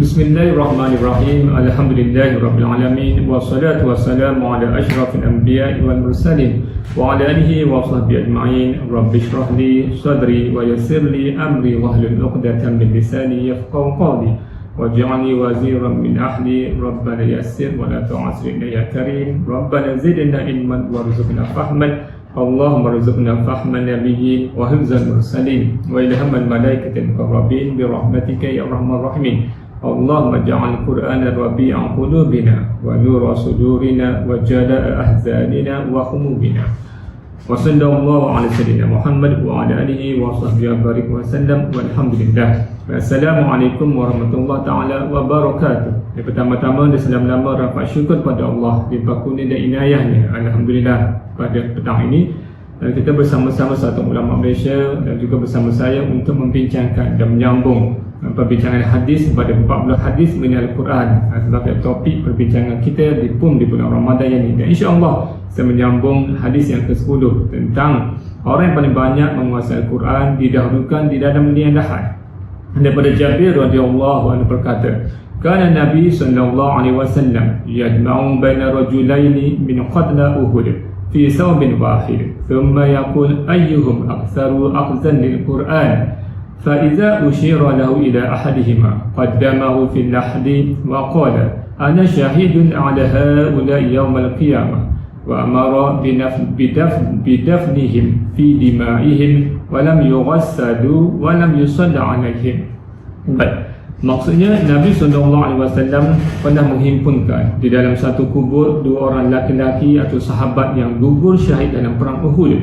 بسم الله الرحمن الرحيم الحمد لله رب العالمين والصلاة والسلام على أشرف الأنبياء والمرسلين وعلى آله وصحبه أجمعين رب اشرح لي صدري ويسر لي أمري واحلل عقدة من لساني يفقه قولي واجعلني وزيرا من أهلي ربنا يسر ولا تعسر يا كريم ربنا زدنا علما وارزقنا فهما اللهم ارزقنا فهم النبيين وحفظ المرسلين وإلهام الملائكة المقربين برحمتك يا أرحم الراحمين اللهم اجعل القرآن ربيع قلوبنا ونور صدورنا وجلاء أحزاننا وهمومنا وصلى الله على سيدنا محمد وعلى آله وصحبه وبارك وسلم والحمد لله Assalamualaikum warahmatullahi taala wabarakatuh. Yang pertama-tama selama-lama rapat syukur pada Allah di bakuni dan inayahnya. Alhamdulillah pada petang ini dan kita bersama-sama satu ulama Malaysia dan juga bersama saya untuk membincangkan dan menyambung perbincangan hadis pada 14 hadis mengenai Al-Quran. Sebagai topik perbincangan kita di PUM di bulan Ramadan ini. Dan insyaAllah saya menyambung hadis yang ke-10 tentang orang yang paling banyak menguasai Al-Quran didahulukan di dalam dunia dahat. Daripada Jabir radhiyallahu anhu berkata kana Nabi sallallahu alaihi wasallam yajma'u baina rajulaini min qatla Uhud fi sawbin wahid thumma yaqul ayyuhum aktharu akhzan lil Quran فإذا أشير له إلى أحدهما قدمه في اللحد وقال أنا شهيد على هؤلاء يوم القيامة وأمر بدفن بدفنهم في دمائهم ولم يغسلوا ولم يصلى عليهم Baik. Maksudnya Nabi SAW pernah menghimpunkan di dalam satu kubur dua orang laki-laki atau sahabat yang gugur syahid dalam perang Uhud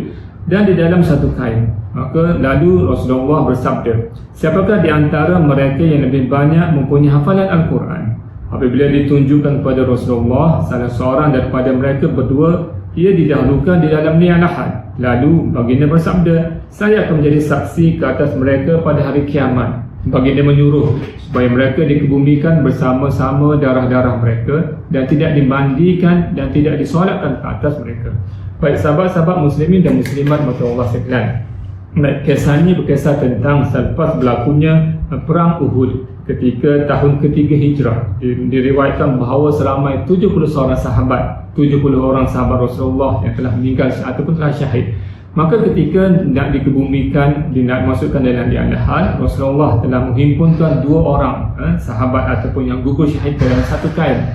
dan di dalam satu kain. Maka lalu Rasulullah bersabda, siapakah di antara mereka yang lebih banyak mempunyai hafalan Al-Quran? Apabila ditunjukkan kepada Rasulullah, salah seorang daripada mereka berdua, ia didahulukan di dalam niat lahad. Lalu baginda bersabda, saya akan menjadi saksi ke atas mereka pada hari kiamat. Baginda menyuruh supaya mereka dikebumikan bersama-sama darah-darah mereka dan tidak dimandikan dan tidak disolatkan ke atas mereka. Baik sahabat-sahabat muslimin dan muslimat mata Allah sekalian. Kisah ini berkisah tentang selepas berlakunya perang Uhud ketika tahun ketiga hijrah. Diriwayatkan bahawa seramai 70 seorang sahabat 70 orang sahabat Rasulullah yang telah meninggal ataupun telah syahid. Maka ketika nak dikebumikan nak masukkan dalam diandahan Rasulullah telah menghimpunkan dua orang eh, sahabat ataupun yang gugur syahid dalam satu kain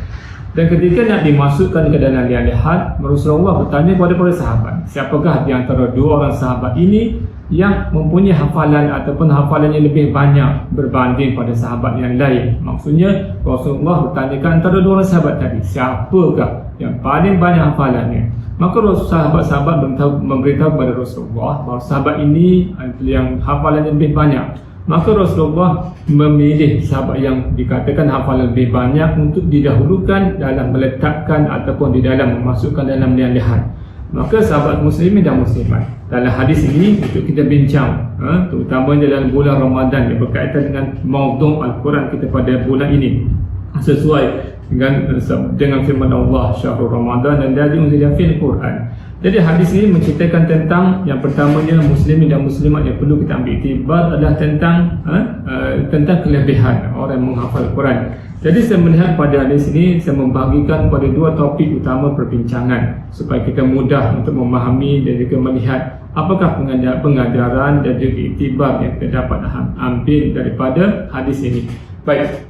dan ketika nak dimasukkan ke dalam liang lihat, Rasulullah bertanya kepada para sahabat, siapakah di antara dua orang sahabat ini yang mempunyai hafalan ataupun hafalannya lebih banyak berbanding pada sahabat yang lain. Maksudnya Rasulullah bertanyakan antara dua orang sahabat tadi, siapakah yang paling banyak hafalannya? Maka sahabat-sahabat memberitahu kepada Rasulullah bahawa sahabat ini yang hafalannya lebih banyak maka Rasulullah memilih sahabat yang dikatakan hafalan lebih banyak untuk didahulukan dalam meletakkan ataupun di dalam memasukkan dalam lihat maka sahabat muslimin dan muslimat dalam hadis ini untuk kita bincang ha, terutamanya dalam bulan Ramadan yang berkaitan dengan maudhu' Al-Quran kita pada bulan ini. Sesuai dengan dengan firman Allah syahrul Ramadan dan dari unzila fil Quran jadi hadis ini menceritakan tentang yang pertamanya muslimin dan muslimat yang perlu kita ambil iktibar adalah tentang uh, uh, tentang kelebihan orang yang menghafal Quran. Jadi saya melihat pada hadis ini saya membagikan pada dua topik utama perbincangan supaya kita mudah untuk memahami dan juga melihat apakah pengajaran dan juga iktibar yang kita dapat ambil daripada hadis ini. Baik,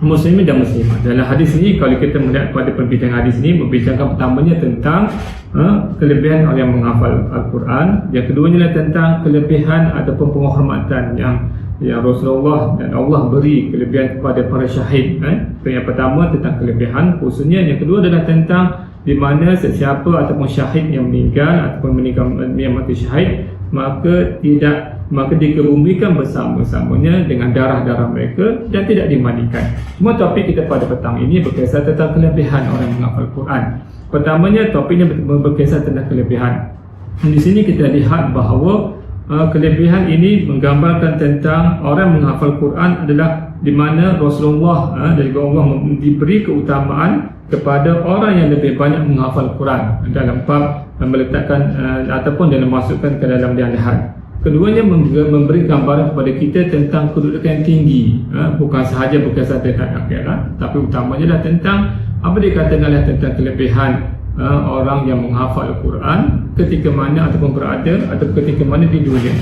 muslimin dan muslimat dalam hadis ini kalau kita melihat pada perbincangan hadis ini membincangkan pertamanya tentang uh, kelebihan orang yang menghafal Al-Quran yang keduanya adalah tentang kelebihan ataupun penghormatan yang yang Rasulullah dan Allah beri kelebihan kepada para syahid eh? yang pertama tentang kelebihan khususnya yang kedua adalah tentang di mana sesiapa ataupun syahid yang meninggal ataupun meninggal yang mati syahid maka tidak maka dikebumikan bersama-samanya dengan darah-darah mereka dan tidak dimandikan. Semua topik kita pada petang ini berkisar tentang kelebihan orang menghafal Quran. Pertamanya topiknya berkisar tentang kelebihan. Di sini kita lihat bahawa uh, kelebihan ini menggambarkan tentang orang menghafal Quran adalah di mana Rasulullah uh, juga Allah diberi keutamaan kepada orang yang lebih banyak menghafal Quran dalam bab meletakkan uh, ataupun dalam masukkan ke dalam lihat Keduanya memberi gambaran kepada kita tentang kedudukan tinggi ha? Bukan sahaja berkaitan tentang akhirat Tapi utamanya adalah tentang Apa dikatakan adalah tentang kelebihan ha? Orang yang menghafal Al-Quran Ketika mana ataupun berada Atau ketika mana di dunia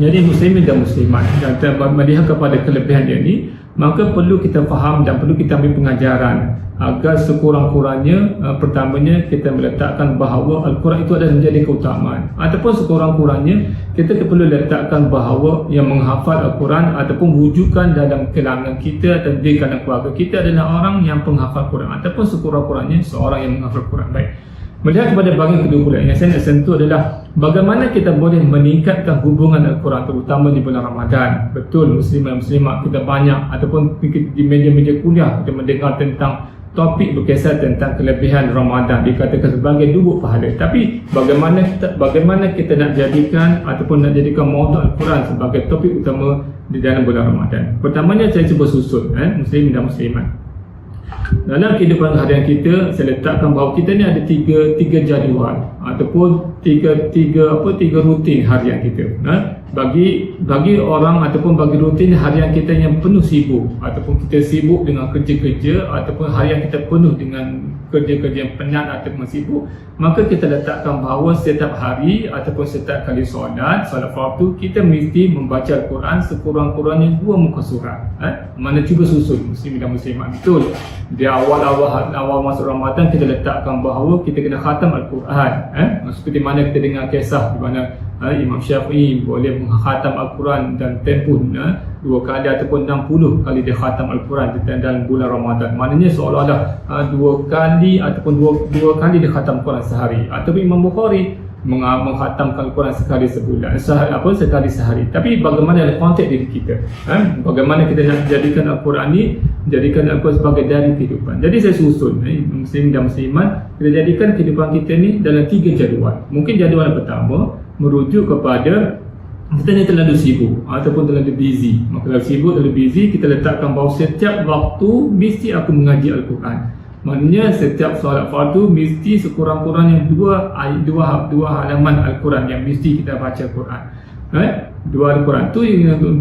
Jadi muslimin dan muslimat Dan melihat kepada kelebihan dia ini Maka perlu kita faham dan perlu kita ambil pengajaran agar sekurang-kurangnya uh, pertamanya kita meletakkan bahawa Al-Quran itu adalah menjadi keutamaan. Ataupun sekurang-kurangnya kita perlu letakkan bahawa yang menghafal Al-Quran ataupun wujudkan dalam kelangan kita atau di kalangan keluarga kita adalah orang yang penghafal Quran. Ataupun sekurang-kurangnya seorang yang menghafal Quran. Baik Melihat kepada bagian kedua pula yang saya nak sentuh adalah bagaimana kita boleh meningkatkan hubungan Al-Quran terutama di bulan Ramadan. Betul muslim dan muslimat kita banyak ataupun di meja-meja kuliah kita mendengar tentang topik berkisar tentang kelebihan Ramadan. Dikatakan sebagai duduk pahala. Tapi bagaimana kita, bagaimana kita nak jadikan ataupun nak jadikan maudhu Al-Quran sebagai topik utama di dalam bulan Ramadan? Pertamanya saya cuba susun eh, muslim dan muslimat dalam kehidupan harian kita saya letakkan bahawa kita ni ada tiga tiga jadual ataupun tiga tiga apa tiga rutin harian kita eh? Bagi bagi orang ataupun bagi rutin harian kita yang penuh sibuk ataupun kita sibuk dengan kerja-kerja ataupun harian kita penuh dengan kerja-kerja yang penat ataupun sibuk maka kita letakkan bahawa setiap hari ataupun setiap kali solat solat fardu kita mesti membaca Al-Quran sekurang-kurangnya dua muka surat eh? mana cuba susun muslim dan muslimat betul di awal-awal awal masuk Ramadan kita letakkan bahawa kita kena khatam Al-Quran eh? seperti mana kita dengar kisah di mana ha, Imam Syafi'i boleh menghatam Al-Quran dan tempoh ha, dua kali ataupun 60 kali dia khatam Al-Quran dalam bulan Ramadan. Maknanya seolah-olah ha, dua kali ataupun dua, dua kali dia khatam Al-Quran sehari. Ataupun Imam Bukhari menghatamkan Al-Quran sekali sebulan sehari, apa sekali sehari. Tapi bagaimana konteks diri kita ha? bagaimana kita nak jadikan Al-Quran ni jadikan Al-Quran sebagai dari kehidupan. Jadi saya susun eh, muslim dan musliman kita jadikan kehidupan kita ni dalam tiga jadual. Mungkin jadual pertama merujuk kepada kita ni terlalu sibuk ataupun terlalu busy maka terlalu sibuk, terlalu busy kita letakkan bahawa setiap waktu mesti aku mengaji Al-Quran maknanya setiap solat fardu mesti sekurang-kurangnya dua, dua, dua halaman Al-Quran yang mesti kita baca Al-Quran eh? dua Al-Quran tu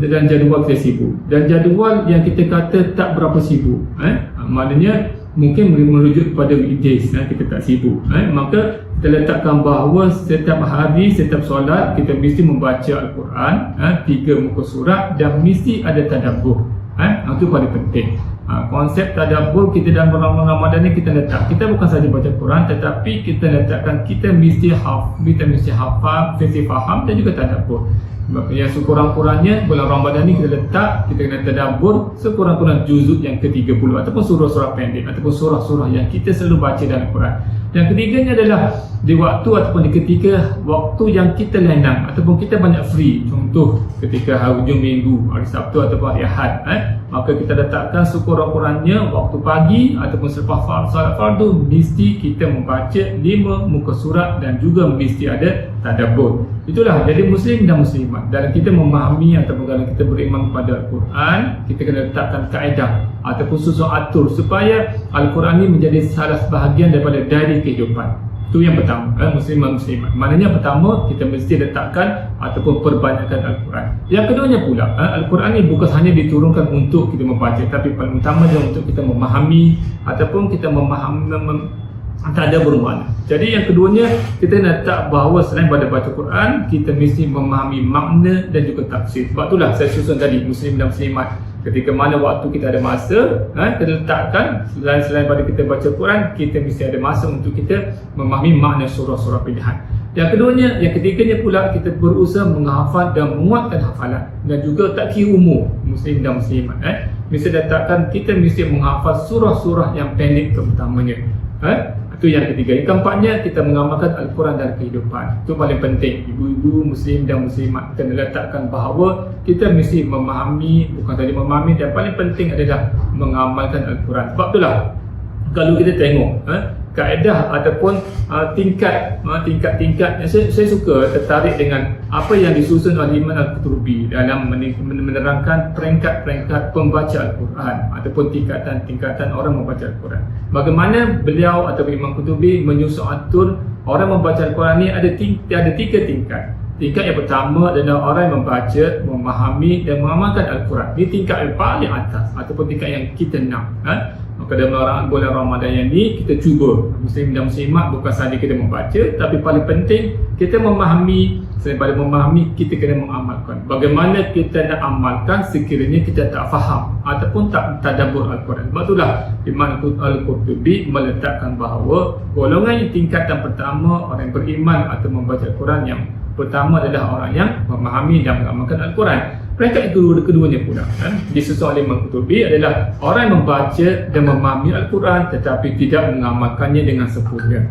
dan jadual kita sibuk dan jadual yang kita kata tak berapa sibuk eh? maknanya mungkin merujuk kepada weekdays eh? kita tak sibuk eh? maka kita letakkan bahawa setiap hari, setiap solat kita mesti membaca Al-Quran eh, tiga muka surat dan mesti ada tadabbur. Eh, itu paling penting. Ha, konsep tadabbur kita dalam bulan Ramadan ni kita letak. Kita bukan saja baca Quran tetapi kita letakkan kita mesti hafal kita mesti hafal, mesti faham dan juga tadabbur. Yang sekurang-kurangnya bulan Ramadan ni kita letak kita kena tadabbur sekurang-kurang juzuk yang ke-30 ataupun surah-surah pendek ataupun surah-surah yang kita selalu baca dalam Quran yang ketiganya adalah di waktu ataupun di ketika waktu yang kita lenang ataupun kita banyak free contoh ketika hari hujung minggu hari Sabtu ataupun hari Ahad eh? Maka kita letakkan sekurang-kurangnya waktu pagi ataupun selepas salat fardu mesti kita membaca lima muka surat dan juga mesti ada tadabbur. Itulah jadi muslim dan muslimat. Dalam kita memahami ataupun dalam kita beriman kepada Al-Quran kita kena letakkan kaedah ataupun susun atur supaya Al-Quran ini menjadi salah sebahagian daripada dari kehidupan itu yang pertama. Eh, muslim dan muslimat maknanya pertama kita mesti letakkan ataupun perbanyakkan Al-Quran. Yang keduanya pula eh, Al-Quran ini bukan hanya diturunkan untuk kita membaca tapi paling utama adalah untuk kita memahami ataupun kita memahami mem tak ada bermakna. Jadi yang keduanya kita nak letak bahawa selain pada baca Quran kita mesti memahami makna dan juga tafsir. Sebab itulah saya susun tadi muslim dan muslimat ketika mana waktu kita ada masa ha, kita letakkan selain, selain pada kita baca Quran kita mesti ada masa untuk kita memahami makna surah-surah pilihan yang keduanya, yang ketiganya pula kita berusaha menghafal dan menguatkan hafalan dan juga tak kira umur muslim dan muslimat eh. mesti letakkan kita mesti menghafal surah-surah yang pendek terutamanya eh. Itu yang ketiga. Yang keempatnya kita mengamalkan Al-Quran dalam kehidupan. Itu paling penting. Ibu-ibu muslim dan muslimat kena letakkan bahawa kita mesti memahami, bukan tadi memahami dan paling penting adalah mengamalkan Al-Quran. Sebab itulah kalau kita tengok eh, kaedah ataupun uh, tingkat uh, tingkat-tingkat saya, saya suka tertarik dengan apa yang disusun oleh Imam Al-Qurtubi dalam menerangkan peringkat-peringkat pembaca Al-Quran ataupun tingkatan-tingkatan orang membaca Al-Quran bagaimana beliau atau Imam Al-Qurtubi menyusun atur orang membaca Al-Quran ni ada, ting- ada tiga tingkat Tingkat yang pertama adalah orang yang membaca, memahami dan mengamalkan Al-Quran. Ini tingkat yang paling atas ataupun tingkat yang kita nak. Ha? Dalam orang bulan Ramadan yang ni kita cuba. Muslim dan Muslimat bukan sahaja kita membaca Tapi paling penting kita memahami. Selain pada memahami kita kena mengamalkan. Bagaimana kita nak amalkan sekiranya kita tak faham Ataupun tak tadabur Al-Quran. Sebab itulah Imam Al-Qurtubi meletakkan bahawa Golongan yang tingkatan pertama orang yang beriman atau membaca Al-Quran yang Pertama adalah orang yang memahami dan mengamalkan Al-Quran Peringkat kedua, keduanya pula kan? Disusul oleh Imam Qutubi adalah Orang yang membaca dan memahami Al-Quran Tetapi tidak mengamalkannya dengan sempurna.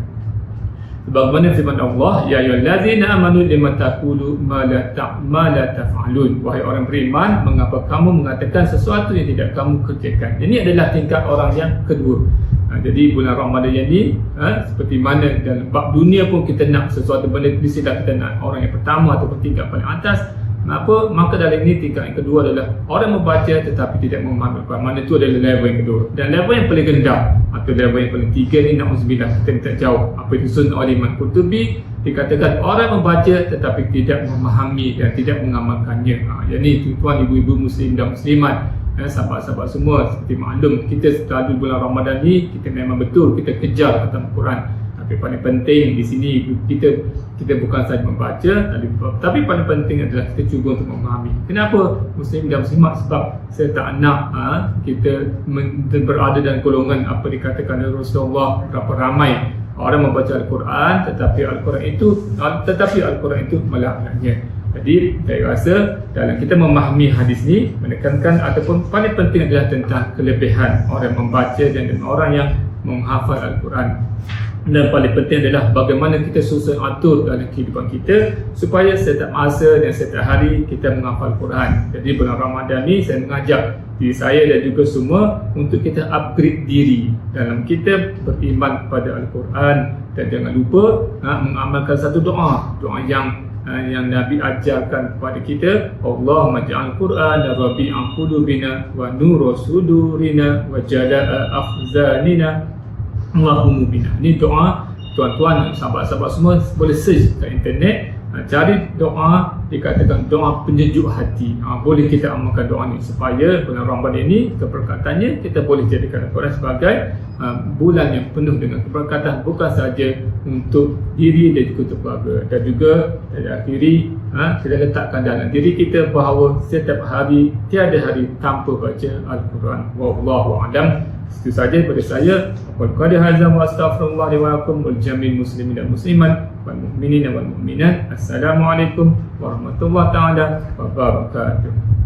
Sebagaimana firman Allah Ya ayyuhallazina amanu lima taqulu ma la ma la taf'alun. Wahai orang beriman Mengapa kamu mengatakan sesuatu yang tidak kamu kerjakan? Ini adalah tingkat orang yang kedua. Ha, jadi bulan Ramadan yang ni ha, seperti mana dalam bab dunia pun kita nak sesuatu benda di sini kita nak. Orang yang pertama ataupun tingkat paling atas Kenapa? Maka dalam ini tingkat yang kedua adalah orang membaca tetapi tidak memahami Al-Quran. Mana itu adalah level yang kedua. Dan level yang paling rendah atau level yang paling tiga ni na'udzubillah kita minta jauh. Apa itu sunnah oleh Imam Qurtubi dikatakan orang membaca tetapi tidak memahami dan tidak mengamalkannya. Ha, yang ni tuan ibu-ibu muslim dan muslimat eh, sahabat-sahabat semua seperti maklum kita selalu bulan Ramadan ni kita memang betul kita kejar khatam Quran tapi paling penting di sini kita kita bukan saja membaca tapi, tapi paling penting adalah kita cuba untuk memahami. Kenapa muslim dan muslimat sebab saya tak nak ha, kita berada dalam golongan apa dikatakan oleh Rasulullah berapa ramai orang membaca Al-Quran tetapi Al-Quran itu tetapi Al-Quran itu melaknatnya. Jadi saya rasa dalam kita memahami hadis ni menekankan ataupun paling penting adalah tentang kelebihan orang membaca dan orang yang menghafal Al-Quran dan paling penting adalah bagaimana kita susun atur dalam kehidupan kita supaya setiap masa dan setiap hari kita menghafal Quran. Jadi bulan Ramadan ni saya mengajak diri saya dan juga semua untuk kita upgrade diri dalam kita beriman kepada Al-Quran dan jangan lupa ha, mengamalkan satu doa, doa yang ha, yang Nabi ajarkan kepada kita Allah maj'al Quran rabi'an qulubina wa nur sudurina wa jala'a afzanina Allahumma bina. Ini doa tuan-tuan sahabat-sahabat semua boleh search kat internet ha, cari doa dikatakan doa penyejuk hati. Ha, boleh kita amalkan doa ni supaya bulan Ramadan ini keberkatannya kita boleh jadikan Al-Quran sebagai ha, bulan yang penuh dengan keberkatan bukan saja untuk diri dan juga untuk keluarga. Dan juga pada akhiri kita letakkan dalam diri kita bahawa setiap hari tiada hari tanpa baca Al-Quran. Wallahu'alam itu saja daripada saya. Qul hadza wa astaghfirullah li wa lakum wal jami'il muslimin dan muslimat wal mu'minin wal mu'minat. Assalamualaikum warahmatullahi taala wabarakatuh.